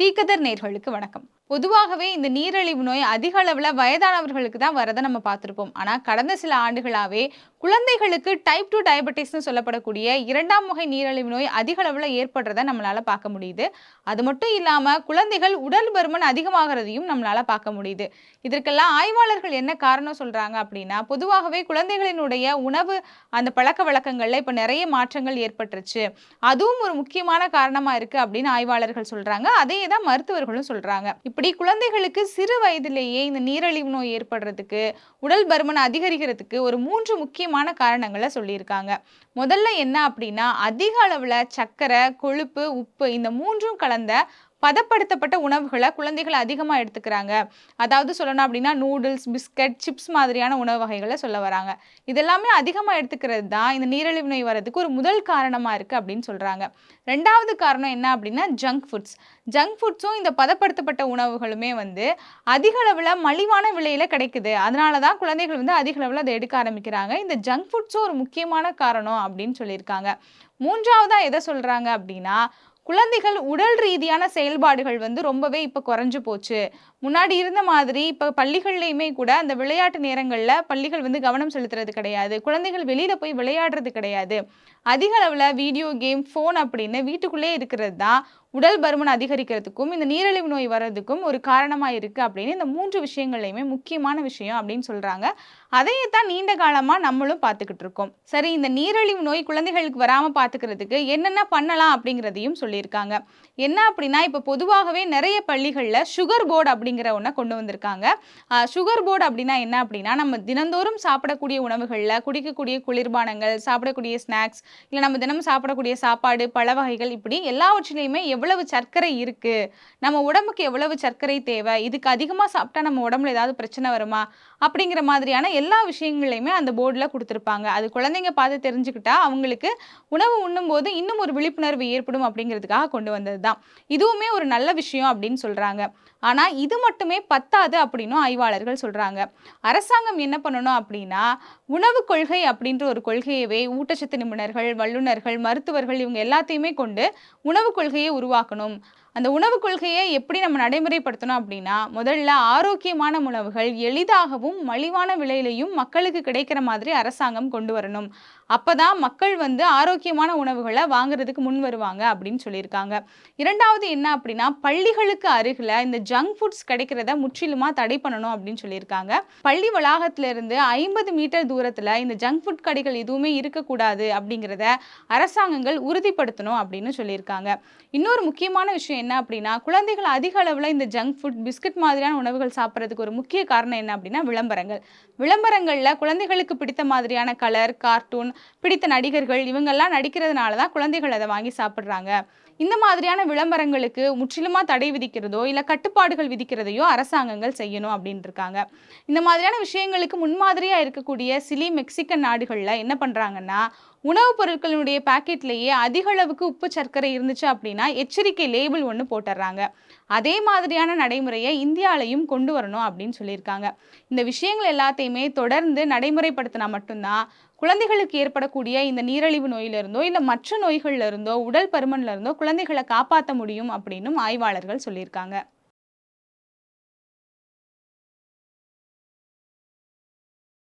தீக்கதர் நேர்களுக்கு வணக்கம். பொதுவாகவே இந்த நீரிழிவு நோய் அதிக அளவில் வயதானவர்களுக்கு தான் வரதை நம்ம பார்த்துருப்போம். ஆனால் கடந்த சில ஆண்டுகளாகவே குழந்தைகளுக்கு டைப் டூ டயபெட்டிஸ்னு சொல்லப்படக்கூடிய இரண்டாம் வகை நீரிழிவு நோய் அதிக அளவில் ஏற்படுறத நம்மளால் பார்க்க முடியுது. அது மட்டும் இல்லாமல் குழந்தைகள் உடல் பருமன் அதிகமாகிறதையும் நம்மளால் பார்க்க முடியுது. இதற்கெல்லாம் ஆய்வாளர்கள் என்ன காரணம் சொல்கிறாங்க அப்படின்னா பொதுவாகவே குழந்தைகளினுடைய உணவு அந்த பழக்க வழக்கங்களில் இப்போ நிறைய மாற்றங்கள் ஏற்பட்டுருச்சு. அதுவும் ஒரு முக்கியமான காரணமாக இருக்குது அப்படின்னு ஆய்வாளர்கள் சொல்கிறாங்க அதே தான் மருத்துவர்களும் சொல்கிறாங்க இப்படி குழந்தைகளுக்கு சிறு வயதிலேயே இந்த நீரிழிவு நோய் ஏற்படுறதுக்கு உடல் பருமன் அதிகரிக்கிறதுக்கு ஒரு மூன்று முக்கிய முக்கியமான காரணங்களை சொல்லியிருக்காங்க. முதல்ல என்ன அப்படின்னா அதிக அளவில் சர்க்கரை கொழுப்பு உப்பு இந்த மூன்றும் கலந்த பதப்படுத்தப்பட்ட உணவுகளை குழந்தைகள் அதிகமாக எடுத்துக்கிறாங்க. அதாவது சொல்லணும் அப்படின்னா நூடுல்ஸ் பிஸ்கட் சிப்ஸ் மாதிரியான உணவு வகைகளை சொல்ல வராங்க. இதெல்லாமே அதிகமாக எடுத்துக்கிறது தான் இந்த நீரிழிவு நோய் வர்றதுக்கு ஒரு முதல் காரணமாக இருக்குது அப்படின்னு சொல்கிறாங்க ரெண்டாவது காரணம் என்ன அப்படின்னா ஜங்க் ஃபுட்ஸ் ஜங்க் ஃபுட்ஸும் இந்த பதப்படுத்தப்பட்ட உணவுகளுமே வந்து அதிக அளவில் மலிவான விலையில் கிடைக்குது. அதனால தான் குழந்தைகள் வந்து அதிக அளவில் அதை எடுக்க ஆரம்பிக்கிறாங்க. இந்த ஜங்க் ஃபுட்ஸும் ஒரு முக்கியமான காரணம் அப்படின்னு சொல்லியிருக்காங்க. மூன்றாவதாக எதை சொல்கிறாங்க அப்படின்னா குழந்தைகள் உடல் ரீதியான செயல்பாடுகள் வந்து ரொம்பவே இப்போ குறைஞ்சு போச்சு. முன்னாடி இருந்த மாதிரி இப்போ பள்ளிகள்லையுமே கூட அந்த விளையாட்டு நேரங்களில் பள்ளிகள் வந்து கவனம் செலுத்துறது கிடையாது. குழந்தைகள் வெளியில் போய் விளையாடுறது கிடையாது. அதிக அளவில் வீடியோ கேம் ஃபோன் அப்படின்னு வீட்டுக்குள்ளே இருக்கிறது தான் உடல் பருமன் அதிகரிக்கிறதுக்கும் இந்த நீரிழிவு நோய் வர்றதுக்கும் ஒரு காரணமாக இருக்குது அப்படின்னு இந்த மூன்று விஷயங்கள்லையுமே முக்கியமான விஷயம் அப்படின்னு சொல்கிறாங்க அதையே தான் நீண்ட காலமாக நம்மளும் பார்த்துக்கிட்டு இருக்கோம். சரி இந்த நீரிழிவு நோய் குழந்தைகளுக்கு வராமல் பார்த்துக்கிறதுக்கு என்னென்ன பண்ணலாம் அப்படிங்கிறதையும் சொல்லியிருக்காங்க. என்ன அப்படின்னா இப்போ பொதுவாகவே நிறைய பள்ளிகளில் சுகர் போர்டு அப்படிங்கிற ஒன்றை கொண்டு வந்திருக்காங்க. சுகர் போர்டு அப்படின்னா என்ன அப்படின்னா நம்ம தினந்தோறும் சாப்பிடக்கூடிய உணவுகளில் குடிக்கக்கூடிய குளிர்பானங்கள் சாப்பிடக்கூடிய ஸ்நாக்ஸ் இல்லை நம்ம தினமும் சாப்பிடக்கூடிய சாப்பாடு பழ வகைகள் இப்படி எல்லாவற்றிலையுமே எவ்வளவு சர்க்கரை இருக்கு? நம்ம உடம்புக்கு எவ்வளவு சர்க்கரை தேவை? இதுக்கு அதிகமாக சாப்பிட்டா நம்ம உடம்புல ஏதாவது பிரச்சனை வருமா? அப்படிங்கிற மாதிரியான எல்லா விஷயங்களையுமே அந்த போர்டில் கொடுத்துருப்பாங்க. அது குழந்தைங்க பார்த்து தெரிஞ்சுக்கிட்டா அவங்களுக்கு உணவு உண்ணும்போது இன்னும் ஒரு விழிப்புணர்வு ஏற்படும் அப்படிங்கிறதுக்காக கொண்டு வந்தது தான் இதுவுமே ஒரு நல்ல விஷயம் அப்படின்னு சொல்கிறாங்க ஆனால் இது மட்டுமே பத்தாது அப்படின்னும் ஆய்வாளர்கள் சொல்கிறாங்க அரசாங்கம் என்ன பண்ணணும் அப்படின்னா உணவு கொள்கை அப்படின்ற ஒரு கொள்கையவே ஊட்டச்சத்து நிபுணர்கள் வல்லுநர்கள் மருத்துவர்கள் இவங்க எல்லாத்தையுமே கொண்டு உணவு கொள்கையை உருவாக்கணும். அந்த உணவு கொள்கையை எப்படி நம்ம நடைமுறைப்படுத்தணும் அப்படின்னா முதல்ல ஆரோக்கியமான உணவுகள் எளிதாகவும் மலிவான விலையிலையும் மக்களுக்கு கிடைக்கிற மாதிரி அரசாங்கம் கொண்டு வரணும். அப்பதான் மக்கள் வந்து ஆரோக்கியமான உணவுகளை வாங்குறதுக்கு முன் வருவாங்க அப்படின்னு சொல்லியிருக்காங்க. இரண்டாவது என்ன அப்படின்னா பள்ளிகளுக்கு அருகில் இந்த ஜங்க் ஃபுட்ஸ் கிடைக்கிறத முற்றிலுமாக தடை பண்ணணும் அப்படின்னு சொல்லியிருக்காங்க. பள்ளி வளாகத்திலிருந்து ஐம்பது மீட்டர் தூரத்தில் இந்த ஜங்க் ஃபுட் கடைகள் எதுவுமே இருக்கக்கூடாது அப்படிங்கிறத அரசாங்கங்கள் உறுதிப்படுத்தணும் அப்படின்னு சொல்லியிருக்காங்க. இன்னொரு முக்கியமான விஷயம் என்ன அப்படின்னா குழந்தைகள் அதிக அளவில் இந்த ஜங்க் ஃபுட் பிஸ்கட் மாதிரியான உணவுகள் சாப்பிட்றதுக்கு ஒரு முக்கிய காரணம் என்ன அப்படின்னா விளம்பரங்கள். விளம்பரங்களில் குழந்தைகளுக்கு பிடித்த மாதிரியான கலர் கார்ட்டூன் பிடித்த நடிகர்கள் இவங்கெல்லாம் நடிக்கிறதுனால தான் குழந்தைகள் அதை வாங்கி சாப்பிட்றாங்க. இந்த மாதிரியான விளம்பரங்களுக்கு முற்றிலுமாக தடை விதிக்கிறதோ இல்லை கட்டுப்பாடுகள் விதிக்கிறதையோ அரசாங்கங்கள் செய்யணும் அப்படின்னு இருக்காங்க. இந்த மாதிரியான விஷயங்களுக்கு முன்மாதிரியாக இருக்கக்கூடிய சிலி மெக்சிகன் நாடுகளில் என்ன பண்ணுறாங்கன்னா உணவுப் பொருட்களுடைய பாக்கெட்லேயே அதிக அளவுக்கு உப்பு சர்க்கரை இருந்துச்சு அப்படின்னா எச்சரிக்கை லேபிள் ஒன்று போட்டுடுறாங்க அதே மாதிரியான நடைமுறையை இந்தியாலையும் கொண்டு வரணும் அப்படின்னு சொல்லியிருக்காங்க. இந்த விஷயங்கள் எல்லாத்தையுமே தொடர்ந்து நடைமுறைப்படுத்தினா மட்டும்தான் குழந்தைகளுக்கு ஏற்படக்கூடிய இந்த நீரழிவு நோயிலிருந்தோ இல்லை மற்ற நோய்கள்ல இருந்தோ உடல் பருமன்ல இருந்தோ குழந்தைகளை காப்பாற்ற முடியும் அப்படின்னும் ஆய்வாளர்கள் சொல்லியிருக்காங்க.